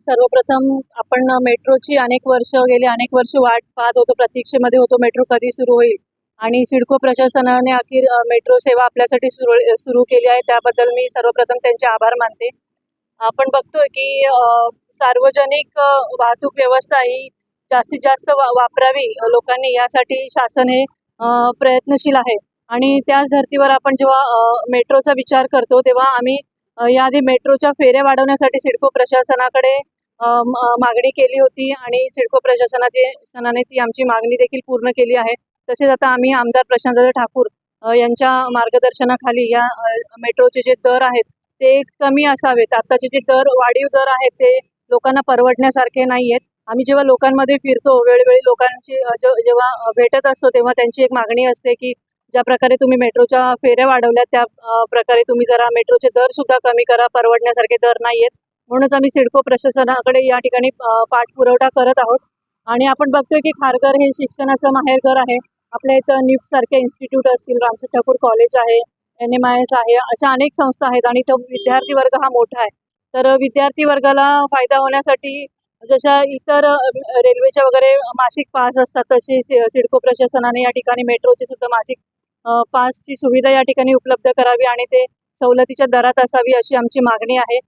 सर्वप्रथम आपण मेट्रोची अनेक वर्ष गेली अनेक वर्ष वाट पाहत होतो प्रतीक्षेमध्ये होतो मेट्रो कधी सुरू होईल? आणि सिडको प्रशासनाने अखेर मेट्रो सेवा आपल्यासाठी सुरू सुरू केली आहे त्याबद्दल मी सर्वप्रथम त्यांचे आभार मानते. आपण बघतोय की सार्वजनिक वाहतूक व्यवस्था ही जास्तीत जास्त वा वापरावी लोकांनी यासाठी शासन हे प्रयत्नशील आहे. आणि त्याच धर्तीवर आपण जेव्हा मेट्रोचा विचार करतो तेव्हा आम्ही याआधी मेट्रोच्या फेऱ्या वाढवण्यासाठी सिडको प्रशासनाकडे मागणी केली होती आणि सिडको प्रशासनाचे सणाने ती आमची मागणी देखील पूर्ण केली आहे. तसेच आता आम्ही आमदार प्रशांतदादा ठाकूर यांच्या मार्गदर्शनाखाली या मेट्रोचे जे दर आहेत ते कमी असावेत. आत्ताचे जे दर वाढीव दर आहेत ते लोकांना परवडण्यासारखे नाही आहेत आम्ही जेव्हा लोकांमध्ये फिरतो वेळोवेळी लोकांची जेव्हा भेटत असतो तेव्हा त्यांची एक मागणी असते की ज्या प्रकारे तुम्ही मेट्रोच्या फेऱ्या वाढवल्या त्या प्रकारे तुम्ही जरा मेट्रोचे दर सुद्धा कमी करा परवडण्यासारखे दर नाही आहेत म्हणूनच आम्ही सिडको प्रशासनाकडे या ठिकाणी पाठपुरवठा करत आहोत. आणि आपण बघतोय की खारघर हे शिक्षणाचं माहेरघर आहे. आपल्या इथं निफ्ट सारखे इन्स्टिट्यूट असतील रामचंद ठाकूर कॉलेज आहे एन एम आय एस आहे अशा अनेक संस्था आहेत. आणि तो विद्यार्थी वर्ग हा मोठा आहे. तर विद्यार्थी वर्गाला फायदा होण्यासाठी जशा इतर रेल्वेच्या वगैरे मासिक पास असतात तशी सि- सिडको प्रशासनाने या ठिकाणी मेट्रोची सुद्धा मासिक पासची सुविधा या ठिकाणी उपलब्ध करावी आणि ते सवलतीच्या दरात असावी अशी आमची मागणी आहे.